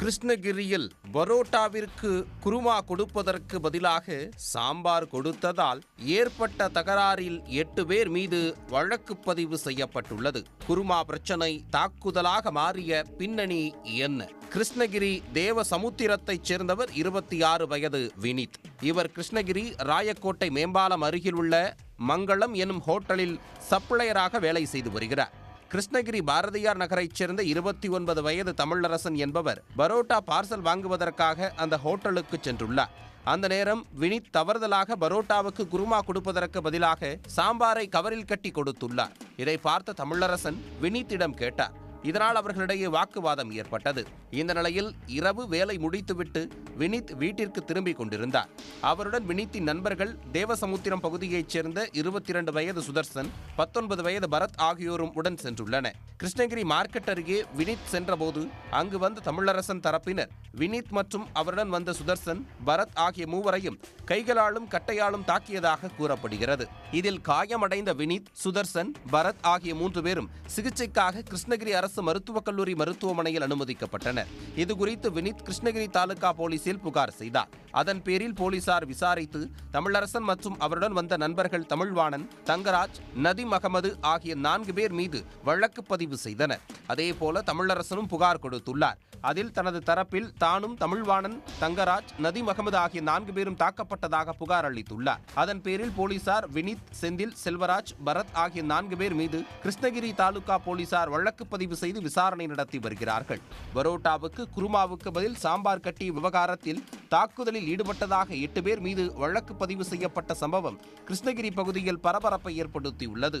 கிருஷ்ணகிரியில் பரோட்டாவிற்கு குருமா கொடுப்பதற்கு பதிலாக சாம்பார் கொடுத்ததால் ஏற்பட்ட தகராறில் எட்டு பேர் மீது வழக்கு பதிவு செய்யப்பட்டுள்ளது. குருமா பிரச்சனை தாக்குதலாக மாறிய பின்னணி என்ன? கிருஷ்ணகிரி தேவ சமுத்திரத்தைச் சேர்ந்தவர் இருபத்தி ஆறு வயது வினித். இவர் கிருஷ்ணகிரி ராயக்கோட்டை மேம்பாலம் அருகில் உள்ள மங்களம் எனும் ஹோட்டலில் சப்ளையராக வேலை செய்து வருகிறார். கிருஷ்ணகிரி பாரதியார் நகரைச் சேர்ந்த இருபத்தி ஒன்பது வயது தமிழரசன் என்பவர் பரோட்டா பார்சல் வாங்குவதற்காக அந்த ஹோட்டலுக்கு சென்றுள்ளார். அந்த நேரம் வினித் தவறுதலாக பரோட்டாவுக்கு குருமா கொடுப்பதற்கு பதிலாக சாம்பாரை கவரில் கட்டி கொடுத்துள்ளார். இதை பார்த்த தமிழரசன் வினித்திடம் கேட்டார். இதனால் அவர்களிடையே வாக்குவாதம் ஏற்பட்டது. இந்த நிலையில் இரவு வேலை முடித்துவிட்டு வினித் வீட்டிற்கு திரும்பிக் கொண்டிருந்தார். அவருடன் வினித்தின் நண்பர்கள் தேவசமுத்திரம் பகுதியைச் சேர்ந்த இருபத்தி இரண்டு வயது சுதர்சன் பத்தொன்பது வயது பரத் ஆகியோரும் உடன் சென்றுள்ளனர். கிருஷ்ணகிரி மார்க்கெட் அருகே வினித் சென்றபோது அங்கு வந்த தமிழரசன் தரப்பினர் வினித் மற்றும் அவருடன் வந்த சுதர்சன் பரத் ஆகிய மூவரையும் கைகளாலும் கட்டையாலும் தாக்கியதாக கூறப்படுகிறது. இதில் காயமடைந்த வினித் சுதர்சன் பரத் ஆகிய மூன்று பேரும் சிகிச்சைக்காக கிருஷ்ணகிரி அரசு மருத்துவக் கல்லூரி மருத்துவமனையில் அனுமதிக்கப்பட்டனர். இதுகுறித்து வினித் கிருஷ்ணகிரி தாலுகா போலீசில் புகார் செய்தார். அதன் பேரில் போலீசார் விசாரித்து தமிழரசன் மற்றும் அவருடன் வந்த நண்பர்கள் தமிழ்வாணன் தங்கராஜ் நதிம் அகமது ஆகிய நான்கு பேர் மீது வழக்கு பதிவு செய்தனர் அதேபோல தமிழரசனும் புகார் கொடுத்துள்ளார். அதில் தனது தரப்பில் தானும் தமிழ்வாணன் தங்கராஜ் நதி அகமது ஆகிய நான்கு பேரும் தாக்கப்பட்டதாக புகார் அளித்துள்ளார். அதன் பேரில் போலீசார் வினித் செந்தில் செல்வராஜ் பரத் ஆகிய நான்கு பேர் மீது கிருஷ்ணகிரி தாலுகா போலீசார் வழக்கு பதிவு செய்து விசாரணை நடத்தி வருகிறார்கள். பரோட்டாவுக்கு குருமாவுக்கு பதில் சாம்பார் கட்டி விவகாரத்தில் தாக்குதலில் ஈடுபட்டதாக எட்டு பேர் மீது வழக்கு பதிவு செய்யப்பட்ட சம்பவம் கிருஷ்ணகிரி பகுதியில் பரபரப்பை ஏற்படுத்தியுள்ளது.